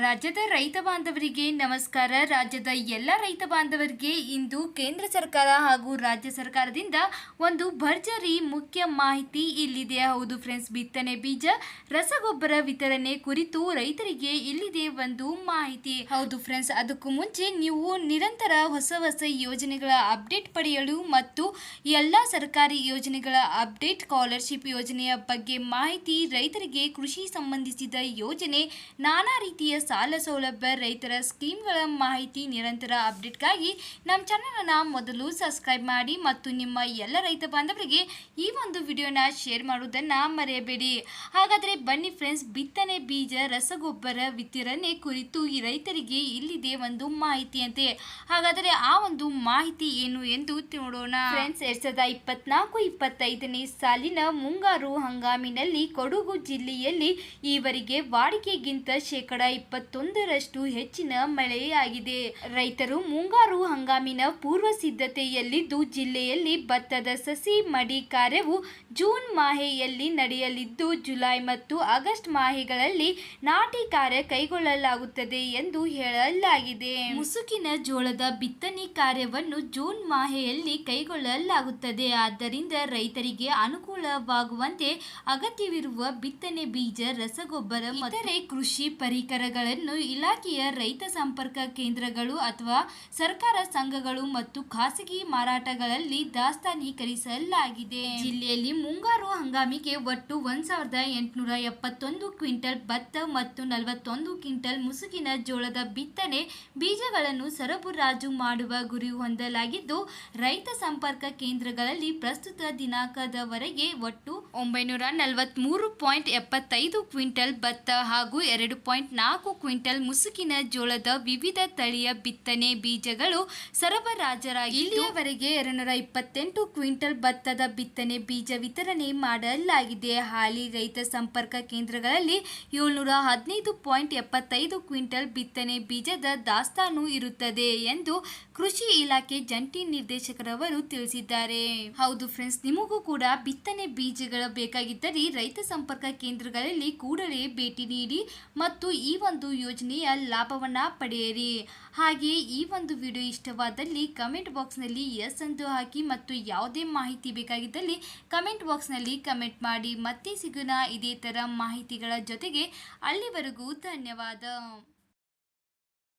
ರಾಜ್ಯದ ರೈತ ಬಾಂಧವರಿಗೆ ನಮಸ್ಕಾರ. ರಾಜ್ಯದ ಎಲ್ಲ ರೈತ ಬಾಂಧವರಿಗೆ ಇಂದು ಕೇಂದ್ರ ಸರ್ಕಾರ ಹಾಗೂ ರಾಜ್ಯ ಸರ್ಕಾರದಿಂದ ಒಂದು ಭರ್ಜರಿ ಮುಖ್ಯ ಮಾಹಿತಿ ಇಲ್ಲಿದೆ. ಹೌದು ಫ್ರೆಂಡ್ಸ್, ಬಿತ್ತನೆ ಬೀಜ, ರಸಗೊಬ್ಬರ ವಿತರಣೆ ಕುರಿತು ರೈತರಿಗೆ ಇಲ್ಲಿದೆ ಒಂದು ಮಾಹಿತಿ. ಹೌದು ಫ್ರೆಂಡ್ಸ್, ಅದಕ್ಕೂ ಮುಂಚೆ ನೀವು ನಿರಂತರ ಹೊಸ ಹೊಸ ಯೋಜನೆಗಳ ಅಪ್ಡೇಟ್ ಪಡೆಯಲು ಮತ್ತು ಎಲ್ಲ ಸರ್ಕಾರಿ ಯೋಜನೆಗಳ ಅಪ್ಡೇಟ್ ಸ್ಕಾಲರ್ಶಿಪ್ ಯೋಜನೆಯ ಬಗ್ಗೆ ಮಾಹಿತಿ ರೈತರಿಗೆ ಕೃಷಿ ಸಂಬಂಧಿಸಿದ ಯೋಜನೆ ನಾನಾ ರೀತಿಯ ಸಾಲ ಸೌಲಭ್ಯ, ರೈತರ ಸ್ಕೀಮ್ಗಳ ಮಾಹಿತಿ, ನಿರಂತರ ಅಪ್ಡೇಟ್ಗಾಗಿ ನಮ್ಮ ಚಾನಲನ್ನು ಮೊದಲು ಸಬ್ಸ್ಕ್ರೈಬ್ ಮಾಡಿ ಮತ್ತು ನಿಮ್ಮ ಎಲ್ಲ ರೈತ ಬಾಂಧವರಿಗೆ ಈ ಒಂದು ವಿಡಿಯೋನ ಶೇರ್ ಮಾಡುವುದನ್ನು ಮರೆಯಬೇಡಿ. ಹಾಗಾದರೆ ಬನ್ನಿ ಫ್ರೆಂಡ್ಸ್, ಬಿತ್ತನೆ ಬೀಜ, ರಸಗೊಬ್ಬರ ವಿತರಣೆ ಕುರಿತು ಈ ರೈತರಿಗೆ ಇಲ್ಲಿದೆ ಒಂದು ಮಾಹಿತಿಯಂತೆ. ಹಾಗಾದರೆ ಆ ಒಂದು ಮಾಹಿತಿ ಏನು ಎಂದು ನೋಡೋಣ. ಫ್ರೆಂಡ್ಸ್, ಎರಡ್ ಸಾವಿರದ ಇಪ್ಪತ್ನಾಲ್ಕು ಇಪ್ಪತ್ತೈದನೇ ಸಾಲಿನ ಮುಂಗಾರು ಹಂಗಾಮಿನಲ್ಲಿ ಕೊಡಗು ಜಿಲ್ಲೆಯಲ್ಲಿ ಈವರೆಗೆ ವಾಡಿಕೆಗಿಂತ ಶೇಕಡ ಇಪ್ಪತ್ತೊಂದರಷ್ಟು ಹೆಚ್ಚಿನ ಮಳೆಯಾಗಿದೆ. ರೈತರು ಮುಂಗಾರು ಹಂಗಾಮಿನ ಪೂರ್ವ ಸಿದ್ಧತೆಯಲ್ಲಿದ್ದು ಜಿಲ್ಲೆಯಲ್ಲಿ ಭತ್ತದ ಸಸಿ ಮಡಿ ಕಾರ್ಯವು ಜೂನ್ ಮಾಹೆಯಲ್ಲಿ ನಡೆಯಲಿದ್ದು ಜುಲೈ ಮತ್ತು ಆಗಸ್ಟ್ ಮಾಹೆಗಳಲ್ಲಿ ನಾಟಿ ಕಾರ್ಯ ಕೈಗೊಳ್ಳಲಾಗುತ್ತದೆ ಎಂದು ಹೇಳಲಾಗಿದೆ. ಮುಸುಕಿನ ಜೋಳದ ಬಿತ್ತನೆ ಕಾರ್ಯವನ್ನು ಜೂನ್ ಮಾಹೆಯಲ್ಲಿ ಕೈಗೊಳ್ಳಲಾಗುತ್ತದೆ. ಆದ್ದರಿಂದ ರೈತರಿಗೆ ಅನುಕೂಲವಾಗುವಂತೆ ಅಗತ್ಯವಿರುವ ಬಿತ್ತನೆ ಬೀಜ ರಸಗೊಬ್ಬರ ಇತರೆ ಕೃಷಿ ಪರಿಕರಗಳನ್ನು ಇಲಾಖೆಯ ರೈತ ಸಂಪರ್ಕ ಕೇಂದ್ರಗಳು ಅಥವಾ ಸರ್ಕಾರ ಸಂಘಗಳು ಮತ್ತು ಖಾಸಗಿ ಮಾರಾಟಗಳಲ್ಲಿ ದಾಸ್ತಾನೀಕರಿಸಲಾಗಿದೆ. ಜಿಲ್ಲೆಯಲ್ಲಿ ಮುಂಗಾರು ಹಂಗಾಮಿಗೆ ಒಟ್ಟು ಒಂದ್ ಸಾವಿರದ ಎಂಟುನೂರ ಎಪ್ಪತ್ತೊಂದು ಕ್ವಿಂಟಲ್ ಭತ್ತ ಮತ್ತು ನಲವತ್ತೊಂದು ಕ್ವಿಂಟಲ್ ಮುಸುಕಿನ ಜೋಳದ ಬಿತ್ತನೆ ಬೀಜಗಳನ್ನು ಸರಬರಾಜು ಮಾಡುವ ಗುರಿ ಹೊಂದಲಾಗಿದ್ದು, ರೈತ ಸಂಪರ್ಕ ಕೇಂದ್ರಗಳಲ್ಲಿ ಪ್ರಸ್ತುತ ದಿನಾಂಕದವರೆಗೆ ಒಟ್ಟು ಒಂಬೈನೂರ ನಲವತ್ಮೂರು ಪಾಯಿಂಟ್ ಎಪ್ಪತ್ತೈದು ಕ್ವಿಂಟಲ್ ಭತ್ತ ಹಾಗೂ ಎರಡು ಪಾಯಿಂಟ್ ನಾಲ್ಕು ಕ್ವಿಂಟಲ್ ಮುಸುಕಿನ ಜೋಳದ ವಿವಿಧ ತಳಿಯ ಬಿತ್ತನೆ ಬೀಜಗಳು ಸರಬರಾಜರಾಗಿ ಇಲ್ಲಿಯವರೆಗೆ ಎರಡುನೂರ ಇಪ್ಪತ್ತೆಂಟು ಕ್ವಿಂಟಲ್ ಭತ್ತದ ಬಿತ್ತನೆ ಬೀಜ ವಿತರಣೆ ಮಾಡಲಾಗಿದೆ. ಹಾಲಿ ರೈತ ಸಂಪರ್ಕ ಕೇಂದ್ರಗಳಲ್ಲಿ ಏಳ್ನೂರ ಹದಿನೈದು ಪಾಯಿಂಟ್ ಎಪ್ಪತ್ತೈದು ಕ್ವಿಂಟಲ್ ಬಿತ್ತನೆ ಬೀಜದ ದಾಸ್ತಾನು ಇರುತ್ತದೆ ಎಂದು ಕೃಷಿ ಇಲಾಖೆ ಜಂಟಿ ನಿರ್ದೇಶಕರವರು ತಿಳಿಸಿದ್ದಾರೆ. ಹೌದು ಫ್ರೆಂಡ್ಸ್, ನಿಮಗೂ ಕೂಡ ಬಿತ್ತನೆ ಬೀಜಗಳು ಬೇಕಾಗಿದ್ದರೆ ರೈತ ಸಂಪರ್ಕ ಕೇಂದ್ರಗಳಲ್ಲಿ ಕೂಡಲೇ ಭೇಟಿ ನೀಡಿ ಮತ್ತು ಈ ಒಂದು ಯೋಜನೆಯ ಲಾಭವನ್ನ ಪಡೆಯಿರಿ. ಹಾಗೆ ಈ ಒಂದು ವಿಡಿಯೋ ಇಷ್ಟವಾದಲ್ಲಿ ಕಮೆಂಟ್ ಬಾಕ್ಸ್ನಲ್ಲಿ ಎಸ್ ಎಂದು ಹಾಕಿ ಮತ್ತು ಯಾವುದೇ ಮಾಹಿತಿ ಬೇಕಾಗಿದ್ದಲ್ಲಿ ಕಮೆಂಟ್ ಬಾಕ್ಸ್ನಲ್ಲಿ ಕಮೆಂಟ್ ಮಾಡಿ. ಮತ್ತೆ ಸಿಗೋಣ ಇದೇ ಥರ ಮಾಹಿತಿಗಳ ಜೊತೆಗೆ. ಅಲ್ಲಿವರೆಗೂ ಧನ್ಯವಾದ.